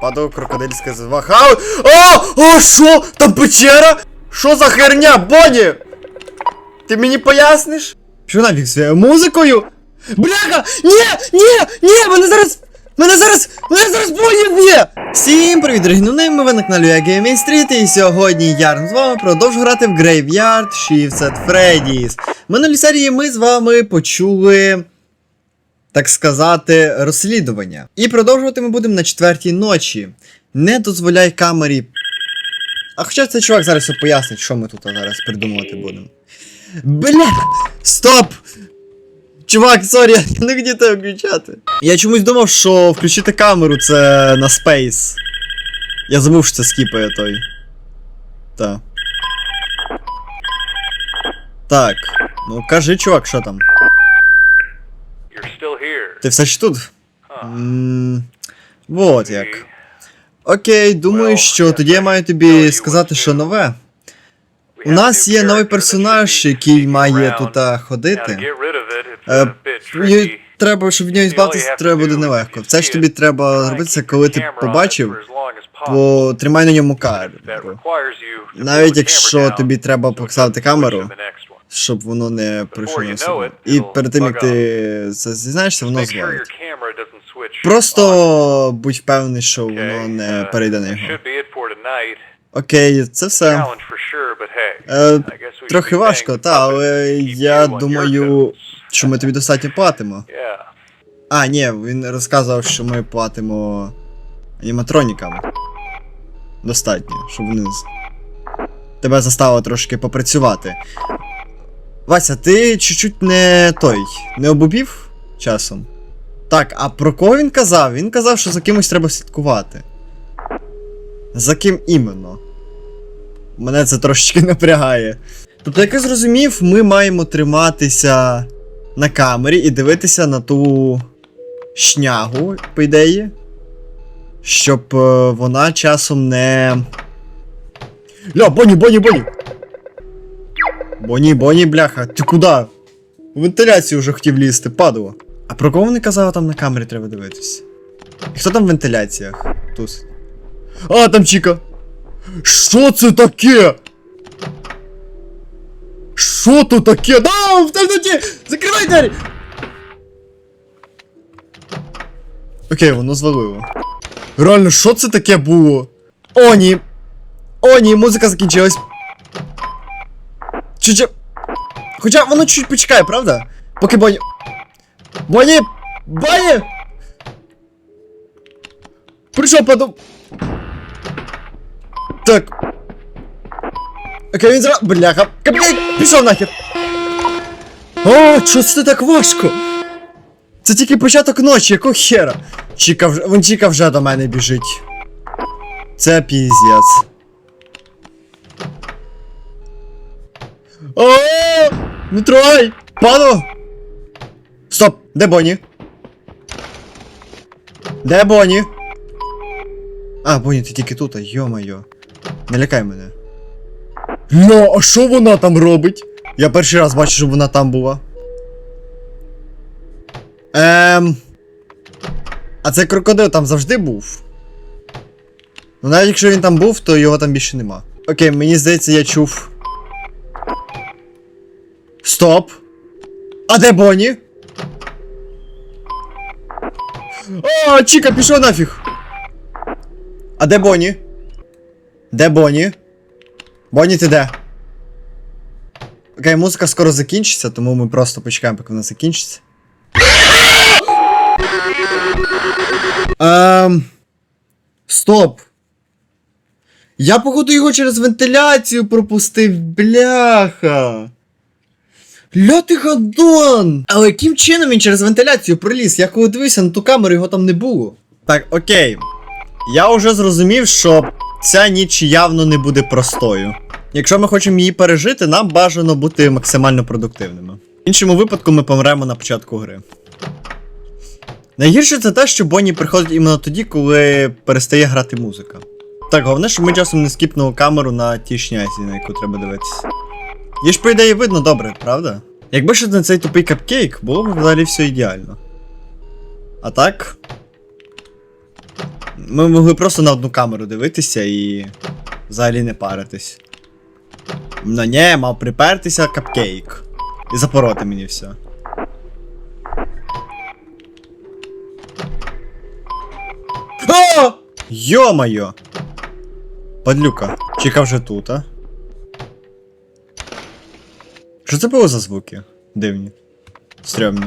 Падав крокодильська зваха. О! О, що? Там печера? Що за херня, Боні? Ти мені поясниш? Що нафіг з музикою? Бляха! Ні! Ні! Ні! Мене зараз! Мене зараз! Мене зараз вб'є! Всім привіт, дорогі ми ви на каналі Gaming Street, і сьогодні я з вами продовжу грати в Graveyard Shifts at Freddy's. В минулій серії ми з вами почули так сказати, розслідування. І продовжувати ми будемо на четвертій ночі. Не дозволяй камері. А хоча цей чувак зараз пояснить, що ми тут зараз придумувати будемо. Бля! Стоп! Чувак, сорі, я не хотів тебе включати. Я чомусь думав, що включити камеру це на Space. Я забув, що це скіпає той. Та. Так. Ну кажи, чувак, що там? Ти все ж тут? Ммм. Вот як. Окей, думаю, що тоді я маю тобі сказати, що нове. У нас є новий персонаж, який має тут ходити. Е, і треба, щоб в нього збавитися, треба буде нелегко. Все ж тобі треба зробити це, коли ти побачив, то тримай на ньому камеру. Навіть якщо тобі треба поставити камеру, щоб воно не прийшло на себе. І перед тим як ти це зізнаєшся, воно звалить. Просто будь впевнений, що воно uh, не перейде на його. Окей, це все. Е, Трохи важко, та, але я думаю, що ми тобі достатньо платимо. А, ні, він розказував, що ми платимо аніматронікам. Достатньо, щоб вони тебе заставили трошки попрацювати. Вася, ти чуть-чуть не той, не обубів часом? Так, а про кого він казав? Він казав, що за кимось треба слідкувати. За ким іменно? Мене це трошечки напрягає. Тобто, як я зрозумів, ми маємо триматися на камері і дивитися на ту шнягу, по ідеї. Щоб е, вона часом не. Ля, Боні, Боні, Боні! Боні, Боні, бляха, ти куди? У вентиляцію вже хотів лізти, падало. А про кого вони казали там на камері треба дивитися? І хто там в вентиляціях? Тут. А, там Чіка! Що це таке? Що тут таке? Да, в темноті! Закривай двері! Окей, воно звалило. Реально, що це таке було? О, ні. О, ні, музика закінчилась. Чуть-чуть. Хоча воно чуть почекає, правда? Поки Боні. Боні! Боні! Прийшов подум. Так. Окей, він зра... Бляха. Капітан, пішов нахер. О, що це так важко? Це тільки початок ночі, якого хера? Чіка вже. Вон Чіка вже до мене біжить. Це піздець. О, не трогай! Падло! Стоп! Де Бонні? Де Бонні? А, Бонні, ти тільки тут, йо-моє. Не лякай мене. Ля, а що вона там робить? Я перший раз бачу, щоб вона там була. Ем. А цей крокодил там завжди був. Ну навіть якщо він там був, то його там більше нема. Окей, мені здається, я чув. Стоп! А де Бонні? О, Чіка, пішов нафіг! А де Бонні? Де Бонні? Бонні, ти де? Окей, музика скоро закінчиться, тому ми просто почекаємо, поки вона закінчиться. Ем... Стоп. Я, походу, його через вентиляцію пропустив, бляха. Ля ти гадон! Але яким чином він через вентиляцію проліз? Я коли дивився на ту камеру, його там не було. Так, окей. Я вже зрозумів, що ця ніч явно не буде простою. Якщо ми хочемо її пережити, нам бажано бути максимально продуктивними. В іншому випадку ми помремо на початку гри. Найгірше це те, що Бонні приходить іменно тоді, коли перестає грати музика. Так, головне, щоб ми часом не скіпнули камеру на тій шнясі, на яку треба дивитися. Її ж, по ідеї, видно добре, правда? Якби ще на цей тупий капкейк, було б взагалі все ідеально. А так. Ми могли просто на одну камеру дивитися і взагалі не паритись. Ну ні, мав припертися капкейк. І запороти мені все. Йо-моє! Падлюка, Чіка вже тут, а? Що це було за звуки? Дивні. Стрьомні.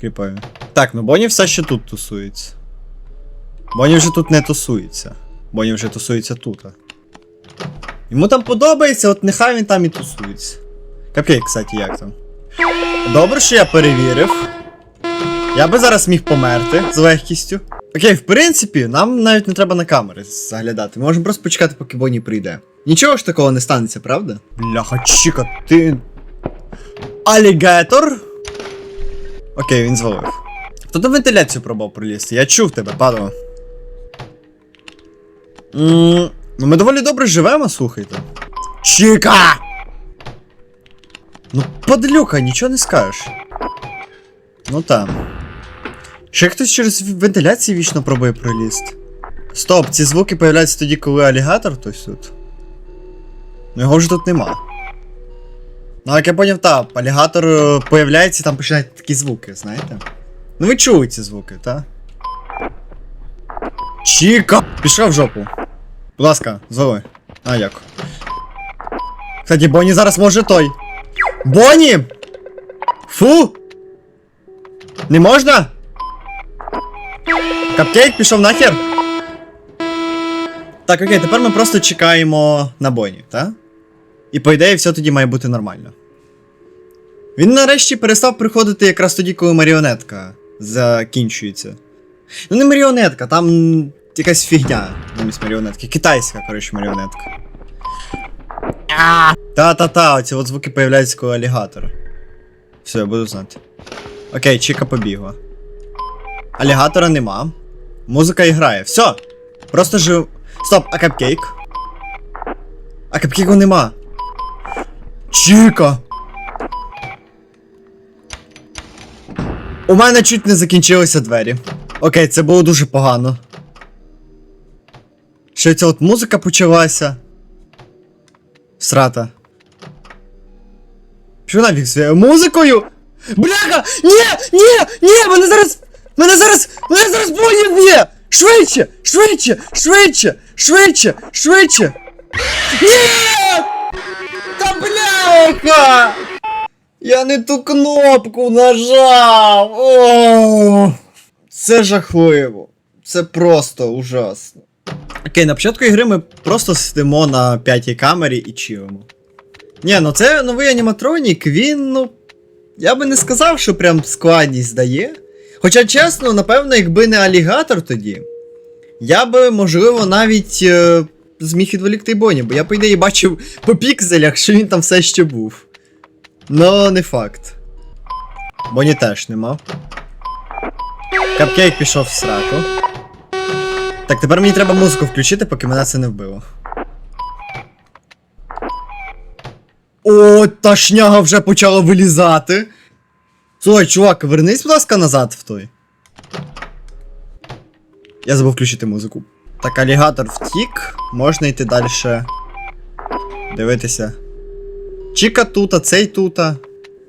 Кріпові. Так, ну Бонні все ще тут тусується. Бонні вже тут не тусується. Бонні вже тусується тут. Йому там подобається, от нехай він там і тусується. Капкейк, кстати, як там? Добре, що я перевірив. Я би зараз міг померти з легкістю. Окей, в принципі, нам навіть не треба на камери заглядати. Ми можемо просто почекати, поки Бонні прийде. Нічого ж такого не станеться, правда? Бляха, Чіка, ти. Алігатор? Окей, він звалив. Хто на вентиляцію пробував пролізти? Я чув тебе, падало. Ну ми доволі добре живемо, слухайте. Чіка! Ну, подлюка, нічого не скажеш. Ну там. Ще хтось через вентиляцію вічно пробує пролізти. Стоп, ці звуки появляються тоді, коли алігатор хтось тут. Ну його вже тут нема. Ну, як я поняв, так, алігатор появляється і там починають такі звуки, знаєте? Ну ви чули ці звуки, так? Чіка! Пішов в жопу. Будь ласка, зови. А, як. Кстати, Бонні зараз може той. Бонні! Фу! Не можна? Капкейк пішов нахер? Так, окей, тепер ми просто чекаємо на Бонні, так? І по ідеї все тоді має бути нормально. Він нарешті перестав приходити якраз тоді, коли маріонетка закінчується. Ну не маріонетка, там якась фігня замість маріонетки. Китайська, коротше, маріонетка. Та-та-та, оці от звуки появляються коли алігатор. Все, я буду знати. Окей, Чіка побігла. Алігатора нема. Музика і грає. Все! Просто жив. Стоп, а капкейк? А капкейку нема. Чіка! У мене чуть не закінчилися двері. Окей, це було дуже погано. Ще ця от музика почалася. Срата. Що нафіг своєю музикою? Бляха! Ні! Ні! Ні! Мене зараз! Мене зараз! Мене зараз б'є! Швидше! Швидше! Швидше! Швидше! Швидше! Ні! Та бляха! Я не ту кнопку нажав! О, це жахливо. Це просто ужасно. Окей, на початку ігри ми просто сидимо на п'ятій камері і чилимо. Ні, ну це новий аніматронік, він, ну. Я би не сказав, що прям складність дає. Хоча, чесно, напевно, якби не алігатор тоді, я би, можливо, навіть е, зміг відволікти Боні, бо я, по ідеї, бачив по пікселях, що він там все ще був. Ну, не факт. Боні теж нема. Капкейк пішов в сраку. Так, тепер мені треба музику включити, поки мене це не вбило. О, та шняга вже почала вилізати. Слухай, чувак, вернись, будь ласка, назад в той. Я забув включити музику. Так, алігатор втік. Можна йти далі. Дивитися. Чіка тута, цей тута.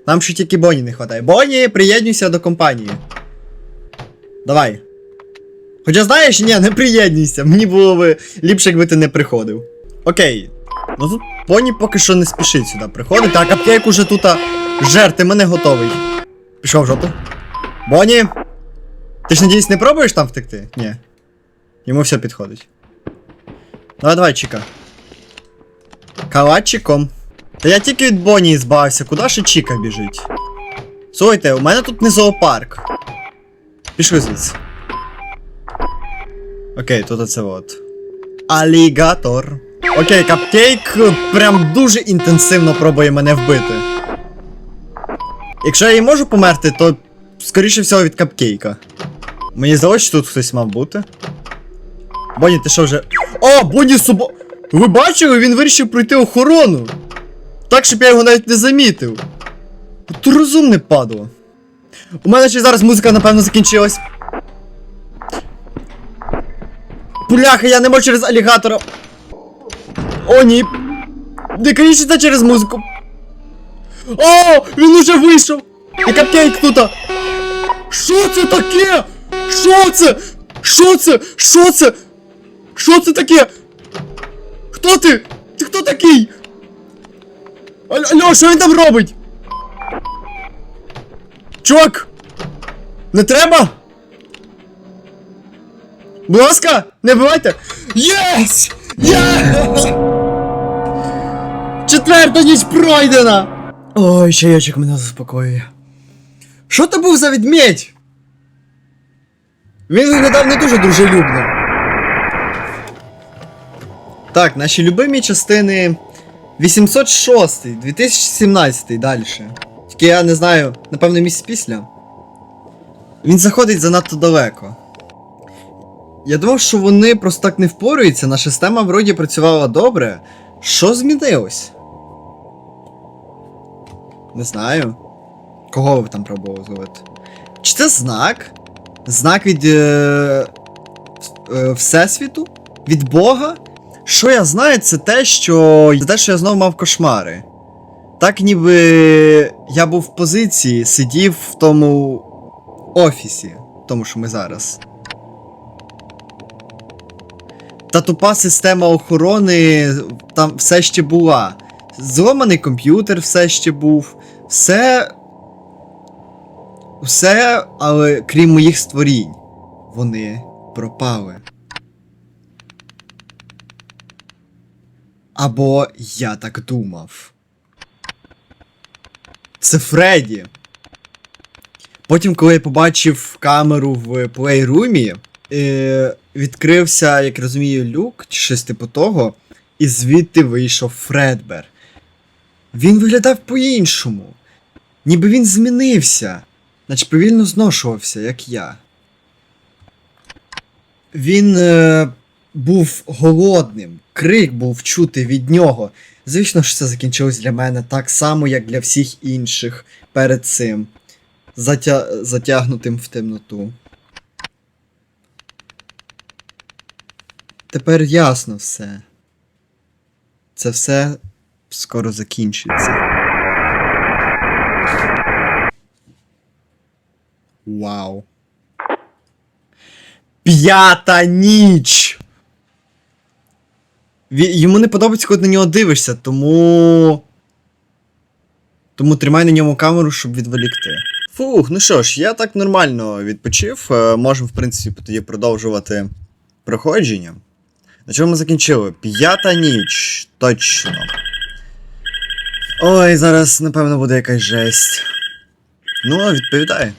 Нам ще тільки Боні не вистачає. Боні, приєднуйся до компанії. Давай. Хоча знаєш, ні, не приєднуйся. Мені було би ліпше, якби ти не приходив. Окей. Ну тут Боні поки що не спішить сюди приходити, а капкейк уже тут жерти мене готовий. Пішов в жопу. Боні! Ти ж надіюсь, не пробуєш там втекти? Ні. Йому все підходить. Давай, давай, Чіка. Калачиком. Та я тільки від Боні збавився, куди ще Чіка біжить? Слухайте, у мене тут не зоопарк. Пішли звідси. Окей, тут оце от. Алігатор. Окей, капкейк прям дуже інтенсивно пробує мене вбити. Якщо я і можу померти, то скоріше всього від капкейка. Мені здалося, що тут хтось мав бути. Боні, ти що вже. О, Боні собо. Ви бачили, він вирішив пройти охорону. Так, щоб я його навіть не замітив. Ти розумне падло. У мене ще зараз музика, напевно, закінчилась. Бляха, я не можу через алігатора. О, ні. Не кажіть, це через музику. О, він уже вийшов. І капкейк тут. Що це таке? Що це? Що це? Що це? Що це таке? Хто ти? Ти хто такий? Алло, що він там робить? Чувак! Не треба? Будь ласка, не вбивайте! Єс! Єс! Четверта ніч пройдена! Ой, чайочок мене заспокоює. Що то був за відмідь? Він виглядав не дуже дружелюбно. Так, наші любимі частини 806, 2017 далі. Тільки я не знаю, напевно, місяць після. Він заходить занадто далеко. Я думав, що вони просто так не впораються, наша система вроді працювала добре. Що змінилось? Не знаю. Кого ви там пробували зловити? Чи це знак? Знак від е, е, Всесвіту? Від Бога? Що я знаю, це те, що. Це те, що я знову мав кошмари. Так ніби я був в позиції, сидів в тому офісі, тому що ми зараз. Та тупа система охорони там все ще була. Зломаний комп'ютер все ще був. Все. Все, але крім моїх створінь, вони пропали. Або я так думав. Це Фредді. Потім, коли я побачив камеру в плейрумі, е, відкрився, як розумію, люк чи щось типу того, і звідти вийшов Фредбер. Він виглядав по-іншому. Ніби він змінився, наче повільно зношувався, як я. Він е, був голодним, крик був чути від нього. Звісно ж, це закінчилось для мене так само, як для всіх інших перед цим, затя... затягнутим в темноту. Тепер ясно все. Це все скоро закінчиться. Вау. П'ята ніч! Йому не подобається, коли на нього дивишся, тому. Тому тримай на ньому камеру, щоб відволікти. Фух, ну що ж, я так нормально відпочив. Е, Можемо, в принципі, тоді продовжувати проходження. На чому ми закінчили? П'ята ніч. Точно. Ой, зараз, напевно, буде якась жесть. Ну, відповідай.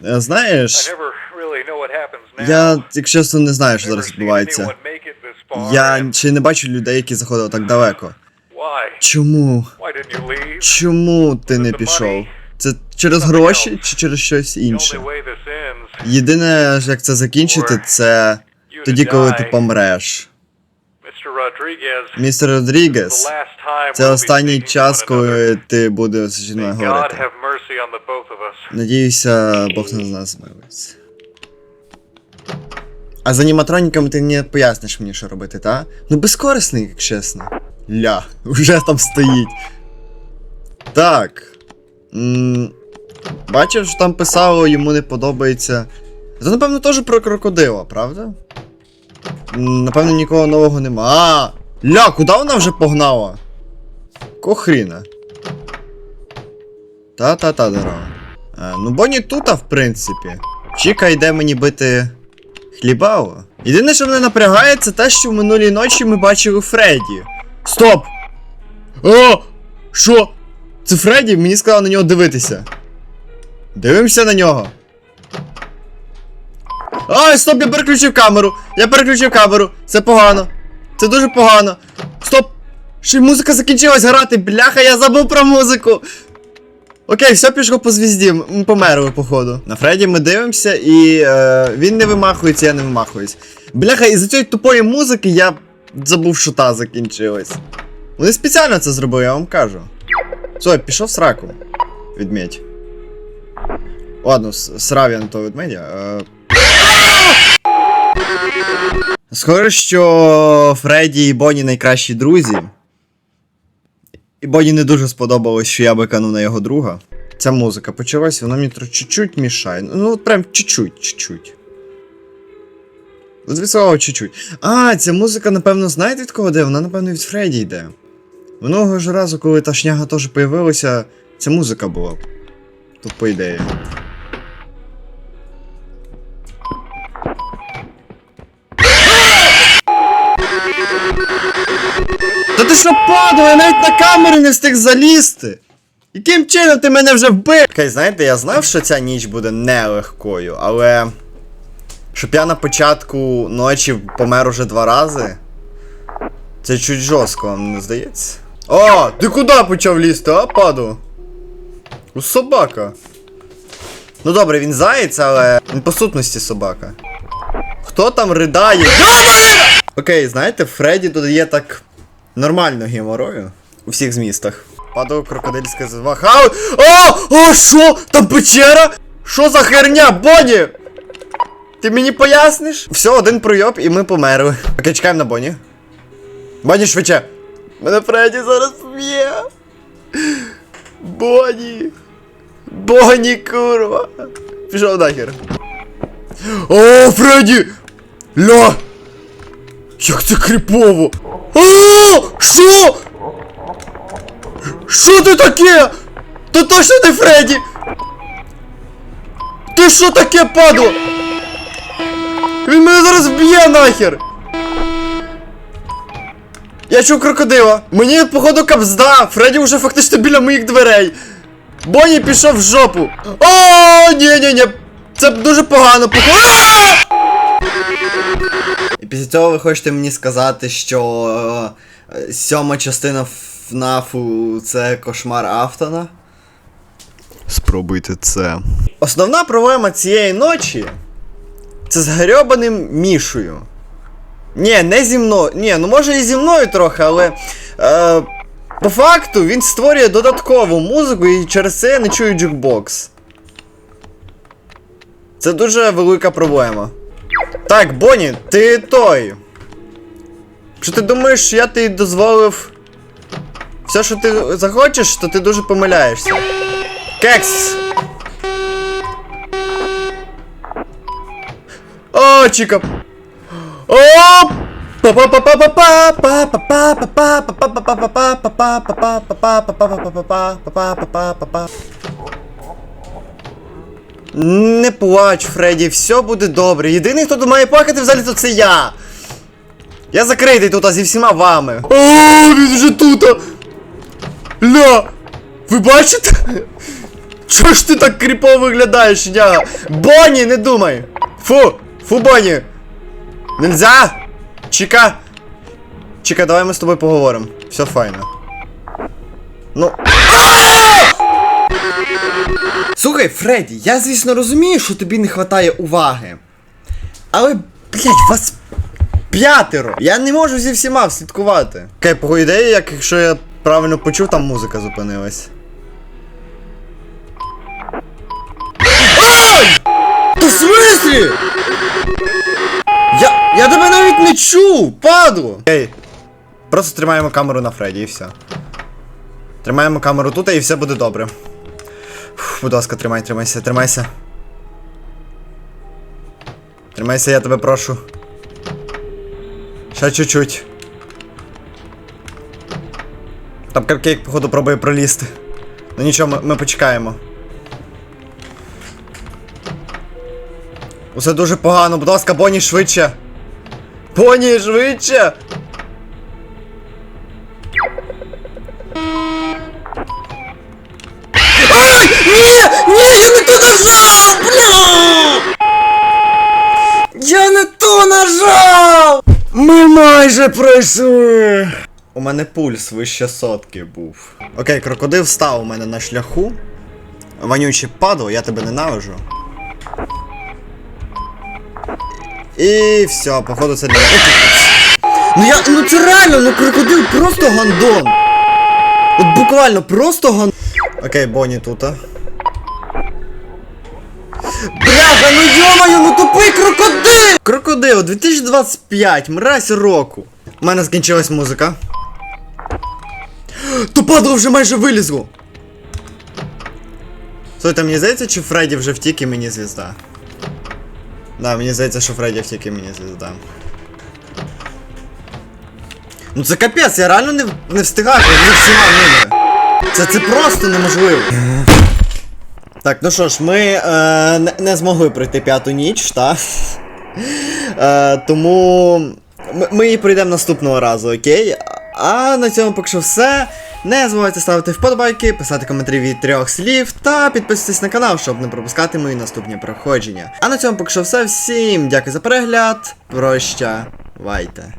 Знаєш, happens now. я, якщо чесно, не знаю, що зараз відбувається. Я ще не бачу людей, які заходили так далеко. Чому? Чому ти не пішов? Це через гроші чи через щось інше? Єдине, як це закінчити, це тоді, коли ти помреш. Містер Родрігес, це останній час, коли ти будеш зі мною говорити. Надіюся, Бог з нас змилується. А з аніматроніками ти не поясниш мені, що робити, та? Ну безкорисний, як чесно. Ля, вже там стоїть. Так. М, Бачив, що там писало, йому не подобається. Це, напевно, теж про крокодила, правда? М, Напевно, нікого нового нема. А! Ля, куди вона вже погнала? Кохріна. Та-та-та дорога. А, ну Бонні тута, в принципі. Чіка йде мені бити хлібало. Єдине, що мене напрягає, це те, що в минулій ночі ми бачили Фредді. Стоп! О! Що? Це Фредді? Мені сказали на нього дивитися. Дивимося на нього. Ай, стоп, я переключив камеру! Я переключив камеру. Це погано. Це дуже погано. Стоп! Ще музика закінчилась грати, бляха, я забув про музику. Окей, все пішло по звізді, ми померли, походу. На Фредді ми дивимося, і е, він не вимахується, я не вимахуюсь. Бляха, із-за цієї тупої музики я забув, що та закінчилась. Вони спеціально це зробили, я вам кажу. Все, пішов сраку. Відміть. Ладно, срав я на того ведмедя. Е... Схоже, що Фредді і Бонні найкращі друзі. І Боні не дуже сподобалось, що я виканув на його друга. Ця музика почалась, вона мені чуть-чуть мішає. Ну, от прям чуть-чуть, чуть-чуть. От чуть-чуть. А, ця музика, напевно, знаєте від кого де? Вона, напевно, від Фредді йде. Минулого ж разу, коли та шняга теж появилася, ця музика була. Тут по ідеї. Ти що падав, я навіть на камеру не встиг залізти. Яким чином ти мене вже вбив? Окей, знаєте, я знав, що ця ніч буде нелегкою, але. Щоб я на початку ночі помер уже два рази. Це чуть жорстко, вам не здається? О, ти куди почав лізти, а, паду? У собака. Ну добре, він заєць, але він по сутності собака. Хто там ридає? Окей, знаєте, Фредді додає так нормально геморою у всіх змістах. Падав крокодильське звахав. О! О, що? Там печера? Що за херня, Бонні? Ти мені поясниш? Все, один пройоб і ми померли. Окей, чекаємо на Бонні. Бонні швидше. Мене Фредді зараз вб'є. Бонні. Бонні, курва. Пішов нахер. О, Фредді! Ля! Як це кріпово! О! Що? Що ти таке? То точно не Фредді! Ти що таке, падло? Він мене зараз вб'є нахер! Я чув крокодила. Мені, походу, капзда. Фредді вже фактично біля моїх дверей. Бонні пішов в жопу. О, ні, ні, ні. Це дуже погано, походу. Після цього ви хочете мені сказати, що е, сьома частина ФНАФу це кошмар Автона? Спробуйте це. Основна проблема цієї ночі це з грьобаним мішою. Ні, не зі мною. Ні, ну може і зі мною трохи, але. Е, по факту він створює додаткову музику і через це я не чую джукбокс. Це дуже велика проблема. Так, Бонні, ти той. Що ти думаєш, я тобі дозволив все, що ти захочеш, то ти дуже помиляєшся. Кекс! О, Чіка! О! Не плач, Фредді, все буде добре. Єдиний, хто тут має плакати взагалі, то це я. Я закритий тут а зі всіма вами. О, він вже тут. Ля! Ви бачите? Чого ж ти так кріпово виглядаєш, няга? Бонні, не думай! Фу! Фу, Бонні! Нельзя! Чіка! Чіка, давай ми з тобою поговоримо. Все файно. Ну. Слухай, Фредді, я звісно розумію, що тобі не вистачає уваги. Але, блять, вас п'ятеро. Я не можу зі всіма слідкувати. Окей, по ідеї, як якщо я правильно почув, там музика зупинилась. Та в смислі? Я. Я тебе навіть не чув, падло! Окей. Просто тримаємо камеру на Фредді і все. Тримаємо камеру тут і все буде добре. Фух, будь ласка, тримай, тримайся, тримайся. Тримайся, я тебе прошу. Ще чуть-чуть. Там капкейк, походу, пробує пролізти. Ну нічого, ми, ми почекаємо. Усе дуже погано, будь ласка, Бонні швидше. Бонні, швидше! То! Ми майже пройшли! У мене пульс вище сотки був. Окей, крокодил став у мене на шляху. Вонючий падло, я тебе ненавижу. І все, походу це для. Ну я. Ну це реально, ну крокодил просто гандон. От буквально просто гандон. Окей, Бонні тут. Йомаю, ну тупий крокодил! Крокодил 2025, мразь року. У мене скінчилась музика. То падло вже майже вилізло. Слухайте, мені здається, чи Фредді вже втік і мені звізда. Да, мені здається, що Фредді втік і мені звізда. Ну це капець, я реально не, не встигаю не всіма ними. Це, це просто неможливо. Так, ну що ж, ми е, не, змогли пройти п'яту ніч, та? Е, тому ми, ми її пройдемо наступного разу, окей? А на цьому поки що все. Не забувайте ставити вподобайки, писати коментарі від трьох слів та підписуйтесь на канал, щоб не пропускати мої наступні проходження. А на цьому поки що все. Всім дякую за перегляд. Прощавайте.